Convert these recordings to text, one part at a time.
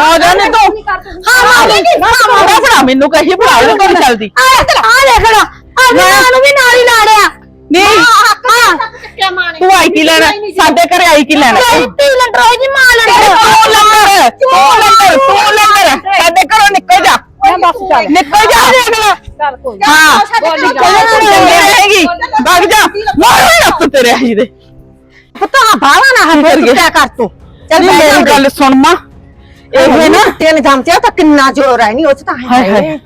ਆ ਜਾਣੇ ਤੂੰ ਹਾਂ ਮਾਰੇਗੀ ਫੜਾ ਫੜਾ ਮੈਨੂੰ ਕਹੀ ਫੜਾ ਉਹ ਤੋਂ ਚੱਲਦੀ। ਆ ਦੇਖ ਲੋ ਆ ਨੂੰ ਵੀ ਨਾਲ ਹੀ ਲਾੜਿਆ। ਨਹੀਂ। ਤੂੰ ਆਈ ਕੀ ਲੈਣਾ? ਸਾਡੇ ਘਰੇ ਆਈ ਕੀ ਲੈਣਾ? ਤੀ ਲੰਡਰੋਈ ਦੀ ਮਾਂ ਲੰਡਰ ਤੂੰ ਲੰਗਰ ਤੂੰ ਲੰਗਰ ਤੂੰ ਲੰਗਰ। ਸਾਡੇ ਘਰੋਂ ਨਿਕਲ ਜਾ। ਨਿਕਲ ਜਾ। ਦੇਖ ਲੈ ਚੱਲ ਕੋਈ ਹਾਂ। ਚੰਗੇ ਰਹੇਗੀ। ਭੱਗ ਜਾ। ਮਾਰ ਨਾ ਤੇਰੇ ਆਈ ਦੇ। ਪੁੱਤਾਂ ਬਾਵਾ ਨਾ ਹੱਲੇ ਕਰ ਤੂੰ। ਚੱਲ ਨਹੀਂ, ਮੇਰੀ ਗੱਲ ਸੁਣ ਮਾਂ। ਇਹ ਨਾ ਤੇਰੇ ਦਮ ਤੇ ਤਾਂ ਕਿੰਨਾ ਜ਼ੋਰ ਹੈ ਨਹੀਂ ਉਹ 'ਚ ਤਾਂ ਹਾਏ ਹਾਏ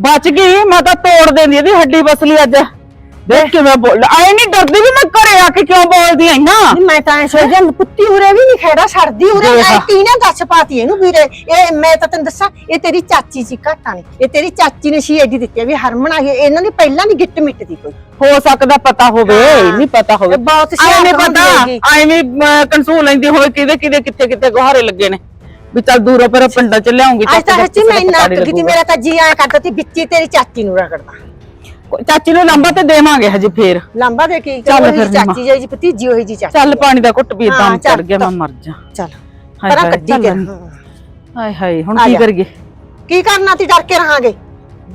ਬਚ ਗਈ ਮੈਂ ਤਾਂ ਤੋੜ ਦਿੰਦੀ ਇਹਦੀ ਹੱਡੀ ਬਸਲੀ ਅੱਜ। ਦੇਖ ਕਿਵੇਂ ਬੋਲ ਆਏ ਨਹੀਂ ਡਰਦੀ ਵੀ ਮੈਂ ਘਰੇ ਆ ਕੇ ਕਿਉਂ ਬੋਲਦੀ ਆਈ ਨਾ ਨਹੀਂ, ਮੈਂ ਤਾਂ ਐ ਸੋਚਿਆ ਕੁੱਤੀ ਉਰੇ ਵੀ ਨਹੀਂ ਖੇੜਾ ਛੱਡਦੀ ਉਰੇ ਦੇਖ। ਐ ਤੀ ਨੇ ਦੱਸ ਪਾਤੀ ਇਹਨੂੰ ਵੀਰੇ। ਇਹ ਮੈਂ ਤਾਂ ਤੈਨੂੰ ਦੱਸਾਂ ਇਹ ਤੇਰੀ ਚਾਚੀ ਸੀ ਘਾਟਾਂ ਨੇ। ਇਹ ਤੇਰੀ ਚਾਚੀ ਨੇ ਸੀ ਐਡੀ ਦਿੱਤੀ ਵੀ ਹਰਮਨ ਆ ਗਈ ਇਹਨਾਂ ਦੀ ਪਹਿਲਾਂ ਦੀ ਗਿੱਟ ਮਿੱਟਦੀ ਕੋਈ। ਹੋ ਸਕਦਾ ਪਤਾ ਹੋਵੇ। ਨਹੀਂ ਪਤਾ ਹੋਵੇ। ਬਹੁਤ ਐਵੇਂ ਸਿਆਣਪ ਪਤਾ। ਐਵੇਂ ਕੰਸੂਲ ਲੈਂਦੀ ਹੋਵੇ ਕਿਹਦੇ ਕਿਹਦੇ ਕਿੱਥੇ ਕਿੱਥੇ ਗੁਹਾਰੇ ਲੱਗੇ ਨੇ। ਵੀ ਚੱਲ ਦੂਰੋਂ ਪਰ ਪਿੰਡਾਂ ਚ ਲਿਆਉਂਗੀ ਅੱਜ ਤਾਂ ਸੱਚੀ ਮੈਂ ਇੰਨਾ ਅੱਕ ਗਈ ਤੀ, ਮੇਰਾ ਤਾਂ ਜੀ ਆਇਆ ਕਰਦਾ ਸੀ ਵਿੱਚੀ ਤੇਰੀ ਚਾਚੀ ਨੂੰ ਰਗੜਦਾ। ਚਾਚੀ ਨੂੰ ਲੰਬਾ ਤੇ ਦੇਵਾਂਗੇ ਹਜੇ ਫੇਰ। ਲਾਂਬਾ ਦੇ ਕੇ ਚੱਲ ਉਹੀ ਫਿਰ। ਚਾਚੀ ਜਿਹੀ ਭਤੀਜੀ ਉਹੀ ਜੀ ਚਾਚੀ ਚੱਲ ਪਾਣੀ ਦਾ ਘੁੱਟ ਪੀ ਹਾਂ, ਦਮ ਚੜ ਚੱਲ, ਗਿਆ ਮੈਂ। ਮਰ ਜਾ। ਚੱਲ। ਹਾਏ ਪਰਾਂ ਹਾਏ, ਕੱਢੀ ਚੱਲ। ਤੇ ਹਾਏ ਹਾਏ ਹੁਣ ਆ ਕੀ ਜਾ। ਕਰੀਏ? ਕੀ ਕਰਨਾ ਤੀ ਡਰ ਕੇ ਰਹਾਂਗੇ।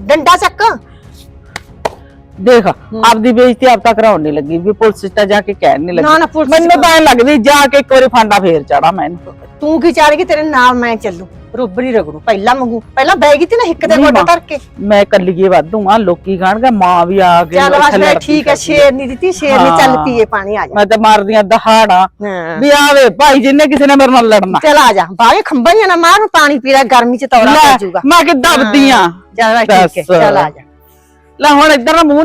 ਡੰਡਾ ਚੱਕ। ਦੇਖ ਆਪਦੀ ਬੇਇੱਜ਼ਤੀ ਆਪ ਤਾਂ ਕਰਾਉਣ ਨਹੀਂ ਲੱਗੀ ਵੀ ਪੁਲਿਸ ਤਾਂ ਜਾ ਕੇ ਕਹਿਣ ਨਹੀਂ ਲੱਗੀ। ਨਾ, ਨਾ, ਪੁਲਿਸ ਚ ਮੈਨੂੰ ਤਾਂ ਐਂ ਲੱਗਦੀ ਜਾ ਕੇ ਇੱਕ ਵਾਰੀ ਫਾਂਡਾ ਫੇਰ ਚੜਾ ਮੈਨੂੰ ਤੂੰ ਕੀ ਚਾਹੇਗੀ ਤੇਰੇ ਨਾਲ ਮੈਂ ਚੱਲੂ। ਬਰੋਬਰ ਹੀ ਰਗੜੂ ਪਹਿਲਾਂ ਮੰਗੂ। ਪਹਿਲਾਂ ਬੈ ਗਈ ਤੀ ਨਾ ਹਿੱਕ ਦੇ ਨਹੀਂ ਗੋਡਾ ਮਾਂ। ਧਰ ਕੇ। ਮੈਂ ਕੱਲੀਏ ਵਾਧੂ ਆ ਲੋਕੀ ਕਹਿਣਗੇ ਮਾਂ ਵੀ ਆ ਕੇ ਚੱਲ ਬਸ ਮੈਂ ਠੀਕ ਹੈ ਸ਼ੇਰ ਨਹੀਂ ਦਿੱਤੀ ਸ਼ੇਰ ਨੇ ਚੱਲ ਹਾਂ। ਪੀਏ ਪਾਣੀ ਆ ਜਾ। ਮੈਂ ਤਾਂ ਮਾਰਦੀਆਂ ਦਹਾੜਾ ਹਾਂ। ਵੀ ਆਵੇ ਭਾਈ ਜਿੰਨੇ ਕਿਸੇ ਨੇ ਮੇਰੇ ਨਾਲ ਲੜਨਾ। ਚੱਲ ਆ ਜਾ ਬਾਹਰ ਖੰਭਾਂ ਹੀ ਨਾ ਮਾਰ ਪਾਣੀ ਪੀ ਲੈ ਗਰਮੀ ਚ ਤੌੜਾ ਲੈ, ਪੈ ਜਾਊਗਾ। ਮੈਂ ਕਿ ਦਬਦੀ ਆ? ਚੱਲ ਬਸ ਠੀਕ ਹੈ ਦੱਸ। ਚੱਲ ਆ ਜਾ। ਲੈ ਹੁਣ ਇੱਧਰ ਨਾ ਮੂੰਹ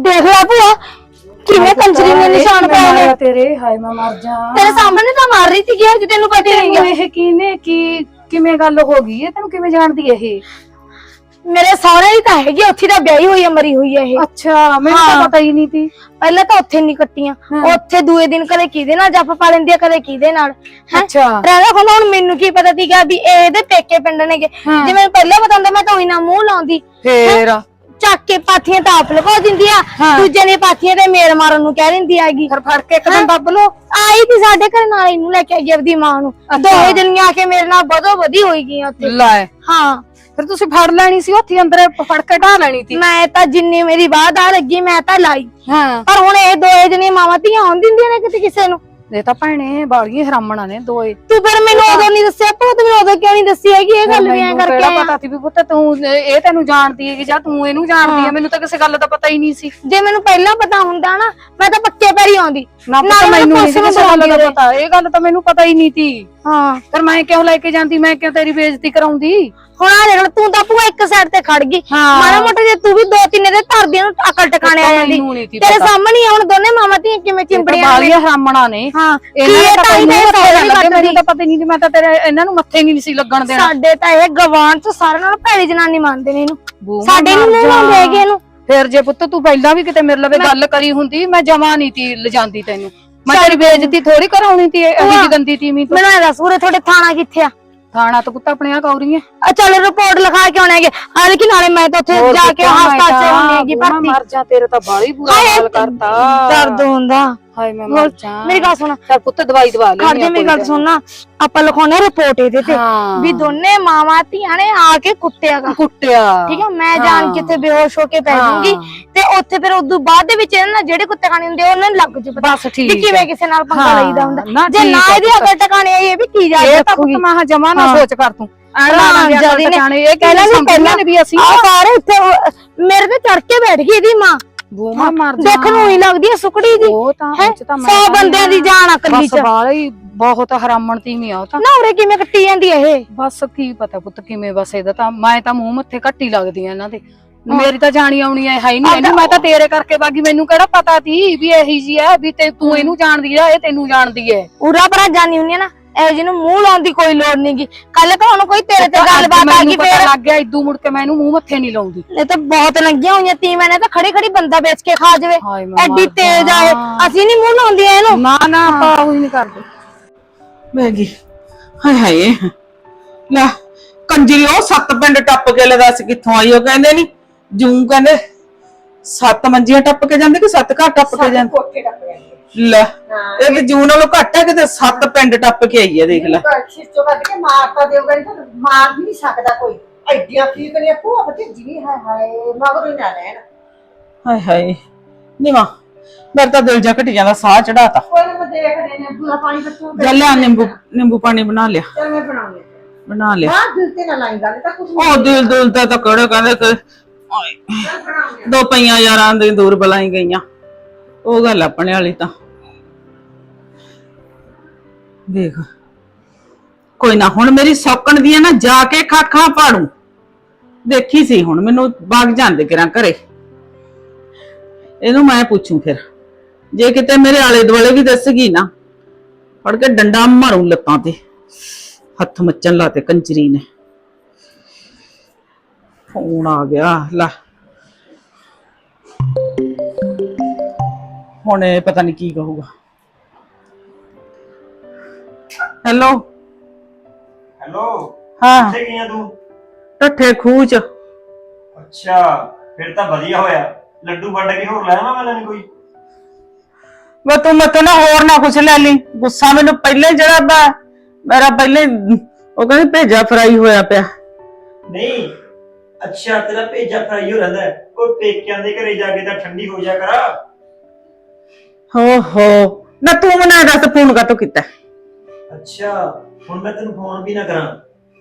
ਦੇਖ ਲੈ ਭੂਆ ਕਿਵੇਂ ਕੰਜਰੀ ਨੇ ਨਿਸ਼ਾਨ ਪਾਏ ਨੇ। ਤੇਰੇ ਹਾਏ ਮੈਂ ਮਰ ਜਾ। ਤੇਰੇ ਸਾਹਮਣੇ ਤਾਂ ਮਾਰ ਰਹੀ ਸੀ ਕਿ ਤੈਨੂੰ ਪਤਾ ਹੀ ਨਹੀਂ ਇਹ ਕਿਨੇ ਕੀ ਕਿਵੇਂ ਗੱਲ ਹੋ ਗਈ ਇਹ ਤੈਨੂੰ ਕਿਵੇਂ ਜਾਣਦੀ ਇਹ? ਮੇਰੇ ਸਹੁਰੇ ਹੀ ਤਾਂ ਹੈਗੀ ਉੱਥੇ ਤਾਂ ਵਿਆਹੀ ਹੋਈ ਹੈ ਮਰੀ ਹੋਈ ਹੈ ਇਹ। ਅੱਛਾ ਮੈਨੂੰ ਤਾਂ ਪਤਾ ਹੀ ਨਹੀਂ ਸੀ ਪਹਿਲਾਂ ਤਾਂ ਉੱਥੇ ਨਹੀਂ ਕੱਟੀਆਂ। ਉੱਥੇ ਦੂਏ ਦਿਨ ਕਦੇ ਕਿਹਦੇ ਨਾਲ ਜੱਫ ਪਾ ਲੈਂਦੀ ਆ ਕਦੇ ਕਿਹਦੇ ਨਾਲ? ਅੱਛਾ। ਰਹਿਦਾ ਹੁਣ ਹੁਣ ਮੈਨੂੰ ਕੀ ਪਤਾ ਸੀਗਾ ਵੀ ਇਹ ਇਹਦੇ ਪੇਕੇ ਪਿੰਡ ਨੇਗੇ। ਹਾਂ। ਜੇ ਮੈਨੂੰ ਪਹਿਲਾਂ ਪਤਾ ਹੁੰਦਾ ਮੈਂ ਤਾਂ ਉਹੀ ਨਾ ਮੂੰਹ ਲਾਉਂਦੀ। ਫੇਰ। ਚੱਕ ਕੇ ਪਾਥੀਆਂ ਤਾਂ ਆਪ ਲਗਾ ਦਿੰਦੀ ਆ ਹਾਂ। ਦੂਜੇ ਨੇ ਪਾਥੀਆਂ ਤੇ ਮੇਰ ਮਾਰਨ ਨੂੰ ਕਹਿ ਦਿੰਦੀ ਆਗੀ ਫਿਰ ਫੜ ਕੇ ਇੱਕਦਮ ਦੱਬ ਲੋ ਆਈ ਤੀ ਸਾਡੇ ਘਰ ਨਾਲ ਇਹਨੂੰ ਲੈ ਕੇ ਆਈ ਆਪਦੀ ਮਾਂ ਨੂੰ। ਦੋਹੇ ਜਣੀਆਂ ਆ ਕੇ ਮੇਰੇ ਨਾਲ ਬਦੋ ਵਧੀ ਹੋਈ ਗਈਆਂ ਉੱਥੇ। ਲੈ। ਹਾਂ। ਫਿਰ ਤੁਸੀਂ ਫੜ ਲੈਣੀ ਸੀ ਉੱਥੇ ਅੰਦਰ ਫੜ ਕੇ ਢਾ ਲੈਣੀ ਸੀ। ਮੈਂ ਤਾਂ ਜਿੰਨੀ ਮੇਰੀ ਬਾਤ ਆ ਲੱਗੀ ਮੈਂ ਤਾਂ ਲਾਈ। ਹਾਂ। ਪਰ ਹੁਣ ਇਹ ਦੋਏ ਜਣੀਆਂ ਮਾਵਾਂ ਧੀਆਂ ਆਉਣ ਦਿੰਦੀਆਂ ਨੇ ਕਿਤੇ ਕਿਸੇ ਨੂੰ। ਇਹ ਤਾਂ ਭੈਣੇ ਬਾਲੀਆਂ ਹਰਾਮਣਾ ਨੇ ਦੋਏ। ਤੂੰ ਫਿਰ ਮੈਨੂੰ ਉਦੋਂ ਨਹੀਂ ਦੱਸਿਆ ਤੂੰ ਤੇ ਮੈਨੂੰ ਉਦੋਂ ਕਿਉਂ ਨਹੀਂ ਦੱਸੀ ਹੈਗੀ ਇਹ ਗੱਲ ਵੀ ਐ ਮੈਨੂੰ ਕਰਕੇ? ਕਿਹੜਾ ਪਤਾ ਸੀ ਵੀ ਪੁੱਤ ਤੂੰ ਇਹ ਤੈਨੂੰ ਜਾਣਦੀ ਹੈ ਕਿ ਜਾਂ ਤੂੰ ਇਹਨੂੰ ਜਾਣਦੀ ਹੈ। ਮੈਨੂੰ ਤਾਂ ਕਿਸੇ ਗੱਲ ਦਾ ਪਤਾ ਹੀ ਨਹੀਂ ਸੀ। ਜੇ ਮੈਨੂੰ ਪਹਿਲਾਂ ਪਤਾ ਹੁੰਦਾ ਨਾ ਮੈਂ ਤਾਂ ਪੱਕੇ ਪੈਰੀ ਆਉਂਦੀ। ਨਾ ਪਤਾ ਮੈਨੂੰ ਨਹੀਂ ਪੁਲਿਸ ਨੂੰ ਕਿਸੇ ਗੱਲ ਦਾ ਬੁਲਾਉਂਦੀ ਪਤਾ। ਇਹ ਗੱਲ ਤਾਂ ਮੈਨੂੰ ਪਤਾ ਹੀ ਨਹੀਂ ਸੀ ਹਾਂ। ਪਰ ਮੈਂ ਕਿਉਂ ਲੈ ਕੇ ਜਾਂਦੀ? ਮੈਂ ਕਿਉਂ ਤੇਰੀ ਬੇਇੱਜ਼ਤੀ ਕਰਾਉਂਦੀ? ਹੁਣ ਆ ਦੇਖ ਲੈ, ਤੂੰ ਤਾਂ ਭੂਆ ਇੱਕ ਸਾਈਡ ਤੇ ਖੜ ਗਈ। ਹਾਂ। ਮਾੜਾ ਮੋਟਾ ਜੇ ਤੂੰ ਵੀ ਦੋ ਤਿੰਨ ਦੇ ਧਰਦੀਆਂ ਨੂੰ ਅਕਲ ਟਿਕਾਣੇ ਆ ਜਾਂਦੀ। ਤੇਰੇ। ਸਾਹਮਣੇ ਹੁਣ ਦੋਨੇ ਮਾਵਾਂ ਧੀਆਂ ਕਿਵੇਂ ਚਿੰਬੜੀਆਂ ਨੇ। ਬਾਲੀਆਂ ਹਰਾਮਣਾ ਹਾਂ। ਇਹਨਾਂ ਇਹ। ਮੈਨੂੰ ਤਾਂ ਪਤਾ ਨਹੀਂ ਸੀ ਮੈਂ ਤਾਂ ਤੇਰੇ ਇਹਨਾਂ ਨੂੰ ਮੱਥੇ ਨਹੀਂ ਸੀ ਲੱਗਣ ਦੇਣਾ। ਸਾਡੇ ਤਾਂ ਇਹ ਗਵਾਨ ਚ ਸਾਰਿਆਂ ਨਾਲੋਂ ਭੈੜੀ ਜਨਾਨੀ ਮੰਨਦੇ ਨੇ ਇਹਨੂੰ। ਸਾਡੇ ਨੂੰ ਨਹੀਂ। ਲਾਉਂਦੇ ਹੈਗੇ ਇਹਨੂੰ। ਫਿਰ ਜੇ ਪੁੱਤ ਤੂੰ ਪਹਿਲਾਂ ਵੀ ਕਿਤੇ ਮੇਰੇ ਲਵੇ ਗੱਲ ਕਰੀ ਹੁੰਦੀ ਮੈਂ ਜਮਾ ਨਹੀਂ ਤੀ ਲਿਜਾਂਦੀ ਤੈਨੂੰ। ਮੈਂ ਤੇਰੀ ਬੇਇੱਜ਼ਤੀ ਥੋੜੀ ਕਰਾਉਣੀ ਤੀ ਇਹ ਜੀ ਗੰਦੀ ਤੀਵੀਂ ਤੋਂ। ਮੈਨੂੰ ਇਹ ਦੱਸ ਉਰੇ ਤੁਹਾਡੇ ਥਾਣਾ ਕਿੱਥੇ ਆ? ਥਾਣਾ ਤਾਂ ਪੁੱਤ ਆਪਣੇ ਆ ਕੌਰੀਆਂ ਆ ਚੱਲ ਰਿਪੋਰਟ ਲਿਖਾ ਕੇ ਆਉਣਗੇ ਆ ਲੇਕਿਨ ਨਾਲੇ ਮੈਂ ਤਾਂ ਉੱਥੇ ਜਾ ਕੇ ਹਸਪਤਾਲ ਚ ਹੁੰਨੀ ਹੈਗੀ ਭਰਤੀ। ਮਰ ਜਾ ਤੇਰੇ ਤਾਂ ਬਾਲੀ ਬੁਰਾ ਹਾਲ ਕਰਤਾ। ਦਰਦ ਹੁੰਦਾ। ਹਾਏ ਮੈਂ ਮਰ ਜਾ। ਮੇਰੀ ਗੱਲ ਸੁਣ। ਚੱਲ ਪੁੱਤ ਦਵਾਈ ਦਵਾ ਲੈ ਖੜ ਜਾ ਮੇਰੀ ਗੱਲ ਸੁਣ ਨਾ ਆਪਾਂ ਲਿਖਾਉਣੇ ਰਿਪੋਰਟ ਇਹਦੇ ਤੇ ਹਾਂ। ਵੀ ਦੋਨੇ ਮਾਵਾਂ ਧੀਆਂ ਨੇ ਆ ਕੇ ਕੁੱਟਿਆਗਾ ਕੁੱਟਿਆ। ਠੀਕ ਹੈ ਮੈਂ ਜਾਣ ਕੇ ਤੇ ਬੇਹੋਸ਼ ਹੋ ਕੇ ਪੈ ਜਾਊਂਗੀ ਤੇ ਉੱਥੇ ਫਿਰ ਉਦੋਂ ਬਾਅਦ ਦੇ ਵਿੱਚ ਇਹਨਾਂ ਨਾਲ ਜਿਹੜੇ ਕੁੱਤੇ ਖਾਣੇ ਹੁੰਦੇ ਆ, ਉਹਨਾਂ ਨੂੰ ਲੱਗ ਜੂ ਪਤਾ ਬਸ ਠੀਕ ਵੀ ਕਿਵੇਂ ਕਿਸੇ ਨਾਲ ਪੰਗਾ ਹਾਂ, ਲਈਦਾ ਹੁੰਦਾ। ਨਾ ਜੇ ਠੀਕ ਨਾ ਆ ਇਹਦੀ ਪੁੱਤ। ਅਕਲ ਟਿਕਾਣੇ ਆਈ ਇਹ ਵੀ ਕੀ ਜਾ ਇਹ ਤਾਂ ਰੱਖੂਗੀ ਪੁੱਤ ਮਾਹ ਜਮਾ ਨਾ ਹਾਂ। ਸੋਚ ਕਰ ਤੂੰ। ਐਨਾ ਹਾਂ, ਨਾ ਜਲਦੀ ਨੇ- ਜਾਣੇ ਇਹ ਪਹਿਲਾਂ ਕਹਿੰਦਾ ਵੀ ਪਹਿਲਾਂ ਨੇ ਵੀ ਅਸੀਂ ਆ ਸਾਰੇ ਉੱਥੇ ਉਹ- ਮੇਰੇ ਤੇ ਚੜ ਕੇ ਬੈਠ ਗਈ ਇਹਦੀ ਮਾਂ। ਬੂਮਾ ਮਰ ਜਾ ਦੇਖਣ ਨੂੰ ਹੀ ਲੱਗਦੀ ਹੈ ਸੁਕੜੀ ਜੀ। ਉਹ ਤਾਂ ਹੈਂ? ਵਿੱਚ ਤਾਂ ਮੈਂ ਸੌ ਬੰਦਿਆਂ ਦੀ ਜਾਨ ਅਕਲੀ ਬਸ ਚ। ਬਾਲੀ ਬਹੁਤ ਹਰਾਮਣ ਤੀਵੀਂ ਆ ਉਹ ਤਾਂ। ਨਾ ਉਰੇ ਕਿਵੇਂ ਕੱਟੀ ਜਾਂਦੀ ਹੈ ਇਹ? ਬਸ ਕੀ ਪਤਾ ਪੁੱਤ ਕਿਵੇਂ ਬਸ ਇਹਦਾ ਤਾਂ ਮੈਂ ਤਾਂ ਮੂੰਹ ਮੱਥੇ ਘੱਟੀ ਲੱਗਦੀ ਆ ਇਹਨਾਂ ਦੇ। ਮੇਰੀ ਤਾਂ ਜਾਣੀ ਆਉਣੀ ਹੈ ਹੀ ਨਹੀਂ ਇਹਨੂੰ ਮੈਂ ਤਾਂ ਤੇਰੇ ਕਰਕੇ ਬਾਗੀ ਮੈਨੂੰ ਕਿਹੜਾ ਪਤਾ ਸੀ ਵੀ ਇਹੀ ਜੀ ਹੈ ਵੀ ਤੇ ਤੂੰ ਇਹਨੂੰ ਜਾਣਦੀ ਆ ਇਹ ਤੈਨੂੰ ਜਾਣਦੀ ਹੈ ਉਰਾ ਪਰਾਂ ਜਾਣੀ ਹੁੰਦੀ ਹੈ ਨਾ ਇਹ ਜਿਹਨੂੰ ਮੂੰਹ ਲਾਉਣ ਦੀ ਕੋਈ ਲੋੜ ਨਹੀਂਗੀ ਕੱਲ ਕਾ ਹੁਣ ਕੋਈ ਤੇਰੇ ਤੇ ਗੱਲਬਾਤ ਆ ਮੈਨੂੰ ਗਈ ਫੇਰ। ਲੱਗ ਗਿਆ ਇਦੋਂ ਮੁੜ ਕੇ ਮੈਂ ਇਹਨੂੰ ਮੂੰਹ ਮੱਥੇ ਨਹੀਂ ਲਾਉਂਦੀ। ਇਹ ਤਾਂ ਬਹੁਤ ਲੱਗੀਆਂ ਹੋਈਆਂ ਤੀਵੇਂ ਨੇ ਤਾਂ ਖੜੀ ਖੜੀ ਬੰਦਾ ਵੇਚ ਕੇ ਖਾ ਜਾਵੇ। ਮੈਂ ਐਡੀ ਤੇਜ਼ ਜਾ। ਆਏ ਅਸੀਂ ਨਹੀਂ ਮੂੰਹ ਲਾਉਂਦੀਆਂ ਇਹਨੂੰ। ਨਾ ਨਾ ਆਪਾਂ ਉਹੀ ਨਹੀਂ ਕਰਦੇ। ਬਹਿ ਗਈ ਹਾਏ ਹਾਏ। ਲੈ ਕੰਜਰੀ ਉਹ ਸੱਤ ਪਿੰਡ ਟੱਪ ਕੇ ਲੈ ਦੱਸ ਕਿੱਥੋਂ ਆਈ ਉਹ ਕਹਿੰਦੇ ਨਹੀਂ ਜੂੰ ਕਹਿੰਦੇ ਸੱਤ ਮੰਜੀਆਂ ਟੱਪ ਕੇ ਜਾਂਦੇ ਕਿ ਸੱਤ ਘਰ ਟੱਪ ਕੇ ਜਾਂਦੇ? ਕੋਠੇ ਟੱਪ ਜਾਂਦੇ। ਲੈ ਇਹ ਜੂਨ ਨਾਲੋਂ ਘੱਟ ਹੈ ਕਿਤੇ ਸੱਤ ਪਿੰਡ ਟੱਪ ਕੇ ਆਈ ਹੈ ਦੇਖ ਲੈ। ਕੱਢ ਕੇ ਮਾਰ ਤਾਂ ਦਿਓਗਾ ਨਹੀਂ ਤਾਂ ਮਾਰ ਵੀ ਨਹੀਂ ਸਕਦਾ ਕੋਈ। ਐਡੀਆਂ ਠੀਕ ਨੇ ਭੂਆ ਭਤੀਜੀ ਵੀ ਹਾਏ ਹਾਏ ਮਗਰ ਹੀ ਨਾ ਲੈਣ ਹਾਏ ਹਾਏ ਨੀ ਮਾਂ ਮੇਰਾ ਤਾਂ ਦਿਲ ਜਾ ਘਟ ਜਾਂਦਾ ਸਾਹ ਚੜਾਤਾ ਕੋਈ ਨਾ ਮੈਂ ਦੇਖਦੇ ਨੇ ਪਾਣੀ ਬੱਚੂ ਜਾ ਲਿਆ ਨਿੰਬੂ ਨਿੰਬੂ ਪਾਣੀ ਬਣਾ ਲਿਆ। ਚਲ ਮੈਂ ਬਣਾਉਂਗੀ ਬਣਾ ਲਿਆ। ਹਾਂ ਦਿਲ ਤੇ ਨਾ ਲਾਈ ਗੱਲ ਤਾਂ ਕੁਝ ਉਹ ਦਿਲ ਦਿਲ ਤਾਂ ਤਾਂ ਕਿਹੜੇ ਕਹਿੰਦੇ ਕਿ ਓਏ, ਬਣਾਉਂਗੀ ਦੋ ਪਈਆਂ ਯਾਰਾਂ ਦੇ ਦੂਰ ਬੁਲਾਈ ਗਈਆਂ। ਉਹ ਗੱਲ ਆਪਣੇ ਵਾਲੀ ਤਾਂ। ਦੇਖ। ਕੋਈ ਨਾ, ਹੁਣ ਮੇਰੀ ਸੌਕਣ ਦੀ ਹੈ ਨਾ, ਜਾ ਕੇ ਖਾਖਾਂ ਪਾੜੂ। ਦੇਖੀ ਸੀ ਹੁਣ, ਮੈਨੂੰ ਬਾਗ ਜਾਂਦੇ ਕਿਰਾਂ ਘਰੇ। ਇਹਨੂੰ ਮੈਂ ਪੁੱਛੂ ਫਿਰ। ਜੇ ਕਿਤੇ ਮੇਰੇ ਆਲੇ ਦੁਆਲੇ ਵੀ ਦੱਸਗੀ ਨਾ, ਫੜ ਕੇ ਡੰਡਾ ਮਾਰੂ ਲੱਤਾਂ ਤੇ। ਹੱਥ ਮੱਚਣ ਲਾਤੇ ਕੰਜਰੀ ਨੇ। ਫੋਨ ਆ ਗਿਆ, ਲੈ। ਹੁਣ ਇਹ ਪਤਾ ਨਹੀਂ ਕੀ ਕਹੂਗਾ। ਹੈਲੋ। ਹੈਲੋ। ਹਾਂ। ਕਿੱਥੇ ਗਈਆਂ ਤੂੰ? ਟੱਠੇ ਖੂਹ ਚ। ਅੱਛਾ ਫਿਰ ਤਾਂ ਵਧੀਆ ਹੋਇਆ। ਲੱਡੂ ਵੱਢ ਕੇ ਹੋਰ ਲੈ ਆਵਾਂ ਮੈਂ ਕੋਈ? ਵੇ ਤੂੰ ਮਤ ਨਾ ਹੋਰ ਨਾ ਕੁਛ ਲੈ ਲਈ। ਗੁੱਸਾ ਮੈਨੂੰ ਪਹਿਲੇ ਜਿਹੜਾ ਬਾ ਮੇਰਾ ਪਹਿਲੇ ਉਹ ਕਹਿੰਦੀ ਭੇਜਾ ਫਰਾਈ ਹੋਇਆ ਪਿਆ। ਨਹੀਂ। ਅੱਛਾ ਤੇਰਾ ਭੇਜਾ ਫਰਾਈ ਹੋ ਰਹਿੰਦਾ ਹੈ। ਪੇਕਿਆਂ ਦੇ ਘਰੇ ਜਾ ਕੇ ਤਾਂ ਠੰਡੀ ਹੋ ਜਾ ਕਰਾ। ਹੋ ਹੋ। ਨਾ ਤੂੰ ਮਨਾ ਦੱਸ ਫੋਨ ਕਾ ਤੂੰ ਕੀਤਾ? ਅੱਛਾ ਹੁਣ ਮੈਂ ਤੈਨੂੰ ਫੋਨ ਵੀ ਨਾ ਕਰਾਂ।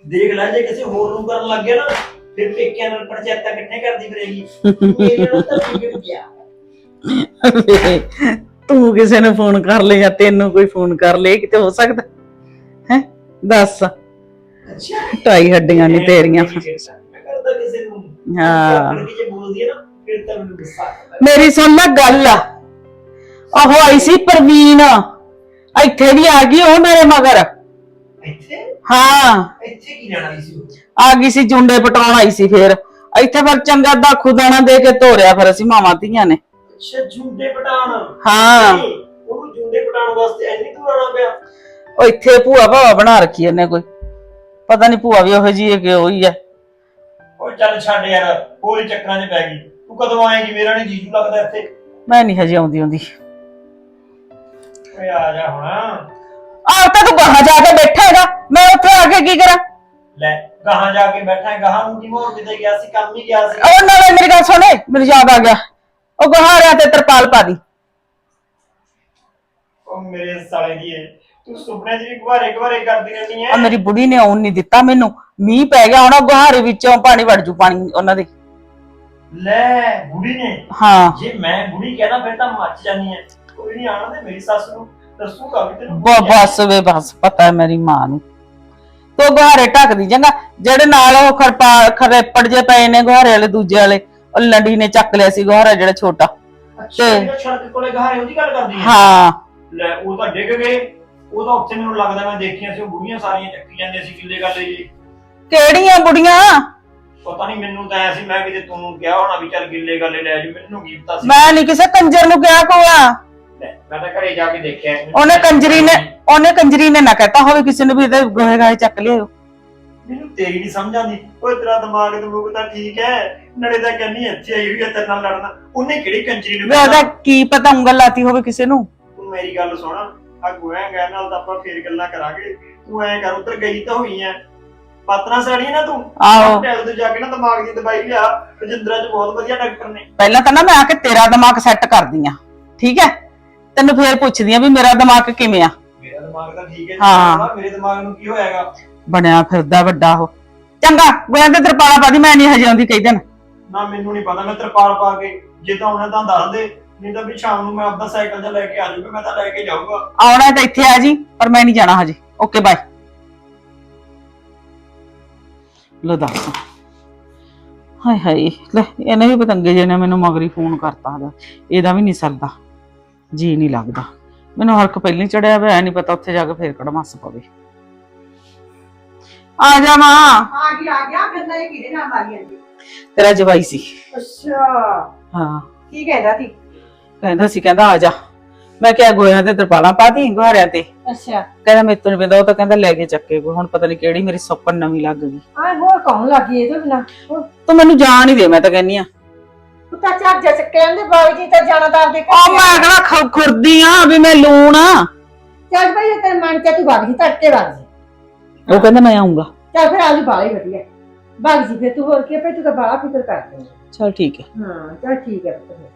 ਦੇਖ ਲੈ ਜੇ ਕਿਸੇ ਹੋਰ ਨੂੰ ਕਰਨ ਲੱਗ ਗਿਆ ਨਾ ਫਿਰ ਪੇਕਿਆਂ ਨਾਲ ਪੰਚਾਇਤਾਂ ਕਿੱਥੇ ਕਰਦੀ ਫਿਰੇਗੀ। ਮੇਰੇ ਨਾਲ ਤਾਂ ਵਿਗੜ ਗਿਆ ਤੂੰ ਕਿਸੇ ਨੂੰ ਫੋਨ ਕਰ ਲੈ ਜਾਂ ਤੈਨੂੰ ਕੋਈ ਫੋਨ ਕਰ ਲੇ ਕਿਤੇ ਹੋ ਸਕਦਾ? ਹੈ? ਦੱਸ। ਅੱਛਾ। ਢਾਈ ਹੱਡੀਆਂ ਨਹੀਂ ਤੇਰੀਆਂ। ਮੈਂ ਕਰਦਾ ਕਿਸੇ ਨੂੰ। ਹਾਂ। ਆਪਣੀ ਜੇ ਬੋਲਦੀ ਹੈ ਨਾ ਫਿਰ ਤਾਂ ਮੈਨੂੰ ਗੁੱਸਾ ਆਉਂਦਾ ਮੇਰੀ ਸੁਣ ਲੈ ਗੱਲ। ਉਹ ਆਈ ਸੀ ਪ੍ਰਵੀਨ। ਇੱਥੇ ਵੀ ਆ ਗਈ ਉਹ ਮੇਰੇ ਮਗਰ। ਇੱਥੇ? ਹਾਂ। ਇੱਥੇ ਕੀ ਲੈਣਾ ਸੀ ਉਹ? ਆ ਗਈ ਸੀ ਜੁੰਡੇ ਪਟਾਉਣ ਆਈ ਸੀ ਫੇਰ। ਇੱਥੇ ਫਿਰ ਚੰਗਾ ਦਾਖੂ ਦਾਣਾ ਦੇ ਕੇ ਤੋਰਿਆ ਫਿਰ ਅਸੀਂ ਮਾਵਾਂ ਧੀਆਂ ਨੇ। ਅੱਛਾ ਜੁੰਡੇ ਪਟਾਣ ਹਾਂ। ਉਹਨੂੰ ਜੁੰਡੇ ਪਟਾਣ ਵਾਸਤੇ ਐਨੀ ਦੂਰ ਆਉਣਾ ਪਿਆ? ਉਹ ਇੱਥੇ ਭੂਆ ਭਾਵਾ ਬਣਾ ਰੱਖੀ ਇਹਨੇ ਕੋਈ। ਪਤਾ ਨਹੀਂ ਭੂਆ ਵੀ ਉਹੋ ਜੀ ਹੈ ਕਿ ਉਹੀ ਹੈ ਉਹ ਚੱਲ ਛੱਡ ਯਾਰ ਹੋਰ ਹੀ ਚੱਕਰਾਂ 'ਚ ਪੈ ਗਈ। ਤੂੰ ਕਦੋਂ ਆਏਗੀ? ਮੇਰਾ ਨਹੀਂ ਜੀਜੂ ਲੱਗਦਾ ਇੱਥੇ। ਮੈਂ ਨਹੀਂ ਹਜੇ ਆਉਂਦੀ ਆਉਂਦੀ ਓਏ ਆ ਜਾ ਹੁਣ ਆਹ ਤਾਂ ਤੂੰ ਗਾਹਾਂ ਜਾ ਕੇ ਬੈਠਾ ਹੈਗਾ। ਮੈਂ ਉੱਥੇ ਆ ਕੇ ਕੀ ਕਰਾਂ? ਲੈ ਗਾਹਾਂ ਜਾ ਕੇ ਬੈਠਾ ਹੈ, ਗਾਹਾਂ ਨੂੰ ਕੀ ਮੋੜ ਕਿਤੇ ਗਿਆ ਸੀ ਕੰਮ ਹੀ ਗਿਆ ਸੀ। ਉਹ ਨਾਲੇ ਮੇਰੀ ਗੱਲ ਸੁਣੇ ਮੈਨੂੰ ਯਾਦ ਆ ਗਿਆ। ਉਹ ਗਹਾਰਿਆਂ ਤੇ ਤਰਪਾਲ ਪਾ ਦੀ। ਉਹ ਮੇਰੇ ਸਾਲੇ ਦੀ ਏ ਤੂੰ ਸੁਪਨੇ 'ਚ ਵੀ ਗੁਹਾਰੇ ਗੁਹਾਰੇ ਕਰਦੀ ਰਹਿੰਦੀ ਆ ਐ ਮੇਰੀ ਬੁੜੀ ਨੇ ਆਉਣ ਨਹੀਂ ਦਿੱਤਾ ਮੈਨੂੰ। ਮੀਂਹ ਪੈ ਗਿਆ ਹੁਣ ਉਹ ਗਹਾਰੇ ਵਿੱਚੋਂ ਪਾਣੀ ਵੜ ਜੂ ਪਾਣੀ ਉਹਨਾਂ ਦੇ। ਲੈ ਬੁੜੀ ਨੇ? ਹਾਂ। ਜੇ ਮੈਂ ਬੁੜੀ ਕਹਿਣਾ ਫਿਰ ਤਾਂ ਮੱਚ ਜਾਨੀ ਐ ਕੋਈ ਨਹੀਂ ਆਣਾ ਤੇ ਮੇਰੀ ਸੱਸ ਨੂੰ ਦੱਸੂਗਾ ਵੀ ਤੈਨੂੰ ਬ- ਬਸ ਵੇ ਬਸ ਪਤਾ ਹੈ ਮੇਰੀ ਮਾਂ ਨੂੰ। ਤੋ ਗਹਾਰੇ ਢੱਕਦੀ ਜਾਂਗਾ ਜਿਹੜੇ ਨਾਲ ਉਹ ਖਰਪਾ ਖਰੇਪੜ ਜੇ ਪਏ ਨੇ ਗਹਾਰੇ ਵਾਲੇ ਦੂਜੇ ਵਾਲੇ ਉਹ ਲੰਡੀ ਨੇ ਚੱਕ ਲਿਆ ਸੀ ਗਹਾਰਾ ਜਿਹੜਾ ਛੋਟਾ। ਅੱਛਾ ਇਹ ਸੜਕ ਕੋਲੇ ਗਹਾਰੇ ਉਹਦੀ ਗੱਲ ਕਰਦੀ ਐ ਹਾਂ। ਲੈ ਉਹ ਤਾਂ ਡਿੱਗ ਗਏ। ਉਹ ਤਾਂ ਉੱਥੇ ਮੈਨੂੰ ਲੱਗਦਾ ਮੈਂ ਦੇਖੀਆਂ ਸੀ ਉਹ ਬੁੜੀਆਂ ਸਾਰੀਆਂ ਚੱਕੀ ਜਾਂਦੀਆਂ ਸੀ ਕਿਲੇ ਗੱਲ ਜੀ ਕਿਹੜੀਆਂ ਬੁੜੀਆਂ? ਪਤਾ ਨਹੀਂ ਮੈਨੂੰ ਤਾਂ ਐ ਸੀ ਮੈਂ ਕਿਤੇ ਤੂੰ ਕਿਹਾ ਹੋਣਾ ਵੀ ਚੱਲ ਗਿੱਲੇ ਗੱਲੇ ਲੈ ਜੀ ਮੈਨੂੰ ਕੀ ਪਤਾ ਸੀ। ਮੈਂ ਨਹੀਂ ਕਿਸੇ ਕੰਜਰ ਨੂੰ ਕਿਹਾ ਕੋਆ ਮੈਂ ਤਾਂ ਘਰੇ ਜਾ ਕੇ ਦੇਖਿਆ ਉਹਨੇ ਕੰਜਰੀ ਨੇ ਉਹਨੇ ਕੰਜਰੀ ਨੇ ਨਾ ਕਹਤਾ ਹੋਵੇ ਕਿਸੇ ਨੇ ਵੀ ਇਹਦੇ ਗੋਹੇ ਗਾਏ ਚੱਕ ਲਿਆਓ ਮੈਨੂੰ ਤੇਰੀ ਨਹੀਂ ਸਮਝ ਆਉਂਦੀ। ਓਏ ਤੇਰਾ ਦਿਮਾਗ ਦਮੂਗ ਤਾਂ ਠੀਕ ਹੈ। ਨੜੇ ਤਾਂ ਕਹਿੰਨੀ ਇੱਥੇ ਆਈ ਹੋਈ ਹੈ ਤੇਰੇ ਨਾਲ ਲੜਨਾ। ਉਹਨੇ ਕਿਹੜੀ ਕੰਜਰੀ ਨੂੰ ਵੀ ਉਹਦਾ ਕਹਿਣਾ? ਕੀ ਪਤਾ ਉਂਗਲ ਲਾਤੀ ਹੋਵੇ ਕਿਸੇ ਨੂੰ। ਤੂੰ ਮੇਰੀ ਗੱਲ ਸੁਣ। ਆ ਗੋਇਆ ਗੈਰ ਨਾਲ ਤਾਂ ਆਪਾਂ ਫੇਰ ਗੱਲਾਂ ਕਰਾਂਗੇ। ਤੂੰ ਐ ਕਰ ਉੱਧਰ ਗਈ ਤਾਂ ਹੋਈ ਐ। ਪਾਤਰਾ ਸਾੜੀ ਨਾ ਤੂੰ? ਆਹੋ। ਟੈਲ ਤੇ ਜਾ ਕੇ ਨਾ ਦਿਮਾਗ ਦੀ ਦਵਾਈ ਲਿਆ। ਰਜਿੰਦਰਾ ਚ ਬਹੁਤ ਵਧੀਆ ਡਾਕਟਰ ਨੇ। ਪਹਿਲਾਂ ਤਾਂ ਨਾ ਮੈਂ ਆ ਕੇ ਤੇਰਾ ਦਿਮਾਗ ਸੈੱਟ ਕਰਦੀ ਆ। ਠੀਕ ਹੈ ਤੈਨੂੰ ਫੇਰ ਪੁੱਛਦੀ ਆ ਵੀ ਮੇਰਾ ਦਿਮਾਗ ਕਿਵੇਂ ਆ? ਮੇਰਾ ਦਿਮਾਗ ਤਾਂ ਠੀਕ ਹੈ ਹਾਂ। ਮੇਰੇ ਦਿਮਾਗ ਨੂੰ ਕੀ ਹੋਇਆਗਾ? ਬਣਿਆ ਫਿਰਦਾ ਵੱਡਾ ਉਹ। ਚੰਗਾ ਗੋਇਆਂ ਤੇ ਤਰਪਾਲਾ ਪਾ ਦੀ ਮੈਂ ਨਹੀਂ ਹਜੇ ਆਉਂਦੀ ਕਈ ਦਿਨ। ਨਾ ਮੈਨੂੰ ਨਹੀਂ ਪਤਾ ਮੈਂ ਤਰਪਾਲ ਪਾ ਕੇ ਜੇ ਤਾਂ ਉਹਨੇ ਤਾਂ ਦੱਸ ਦੇ ਨਹੀਂ ਤਾਂ ਵੀ ਸ਼ਾਮ ਨੂੰ ਮੈਂ ਆਪਦਾ ਸਾਈਕਲ ਤੇ ਲੈ ਕੇ ਆ ਜਾਊਂਗਾ ਮੈਂ ਤਾਂ ਲੈ ਕੇ ਜਾਊਂਗਾ। ਆਉਣਾ ਤਾਂ ਇੱਥੇ ਆ ਜੀ ਪਰ ਮੈਂ ਨਹੀਂ ਜਾਣਾ ਹਜੇ। Okay bye. ਲੋ ਦੱਸ। ਹਾਏ ਹਾਏ ਲੈ ਇਹਨੇ ਵੀ ਪਤੰਗੇ ਜੇ ਨੇ ਮੈਨੂੰ ਮਗਰੀ ਫੋਨ ਕਰਤਾ ਇਹਦਾ ਵੀ ਨਹੀਂ ਸਰਦਾ। ਜੀ ਨਹੀਂ ਲੱਗਦਾ। ਮੈਨੂੰ ਹਰਕ ਪਹਿਲਾਂ ਚੜਿਆ ਹੋਇਆ ਨਹੀਂ ਪਤਾ ਉੱਥੇ ਜਾ ਕੇ ਫੇਰ ਕੜਮਾਸ ਪਵੇ। ਆ ਜਾ ਮਾਂ। ਆ ਗਈ ਆ ਗਿਆ ਫਿਰ ਇਹ ਕਿਹਦੇ ਨਾਲ ਮਾਰੀ ਜਾਂਦੀ? ਤੇਰਾ ਜਵਾਈ ਸੀ। ਅੱਛਾ। ਹਾਂ। ਕੀ ਕਹਿੰਦਾ ਸੀ? ਕਹਿੰਦਾ ਸੀ ਕਹਿੰਦਾ ਆ ਜਾ। ਮੈਂ ਕਿਹਾ ਗੋਇਆਂ ਤੇ ਤਰਪਾਲਾਂ ਪਾਤੀ ਗੁਹਾਰਿਆਂ ਤੇ। ਅੱਛਾ। ਕਹਿੰਦਾ ਮੇਰੇ ਤੋਂ ਨੀ ਪੈਂਦਾ ਉਹ ਤਾਂ ਕਹਿੰਦਾ ਲੈ ਕੇ ਚੱਕੇ ਕੋਈ ਹੁਣ ਪਤਾ ਨਹੀਂ ਕਿਹੜੀ ਮੇਰੀ ਸੌਕਣ ਨਵੀਂ ਲੱਗ ਗਈ। ਆ ਹੋਰ ਕੌਣ ਲੱਗੀ ਇਹਦੇ ਬਿਨਾ? ਤੂੰ ਮੈਨੂੰ ਜਾਣ ਹੀ ਦੇ ਮੈਂ ਤਾਂ ਕਹਿੰਨੀ ਆ। ਤਾਂ ਚੱਕੇ ਜਾਂਦੇ ਬਾਗ ਜੀ ਤਾਂ ਜਾਣਾ ਤਾਂ ਆਪਦੇ ਉਹ ਮੈਂ ਕਿਹੜਾ ਖ- ਖੁਰਦੀ ਆ ਵੀ ਮੈਂ ਲੂਣ ਆ। ਚੱਲ ਭਾਈ ਤੇਰੇ ਮਨ ਚ ਤੂੰ ਬਾਗ ਜੀ ਤੜਕੇ ਬਾਗ ਜੀ। ਉਹ ਕਹਿੰਦਾ ਮੈਂ ਆਉਂਗਾ ਚੱਲ ਫਿਰ ਆਲੂ ਬਾਲੇ ਵਧੀਆ। ਬਾਗ ਜੀ ਫਿਰ ਤੂੰ ਹੋਰ ਕੀ ਆ, ਭਾਈ ਤੂੰ ਤਾਂ ਬਾਲਾ ਫਿਕਰ ਕਰਦੇ ਚਲ ਠੀਕ ਹੈ ਹਾਂ ਚੱਲ ਠੀਕ ਹੈ ਪੁੱਤ ਫਿਰ।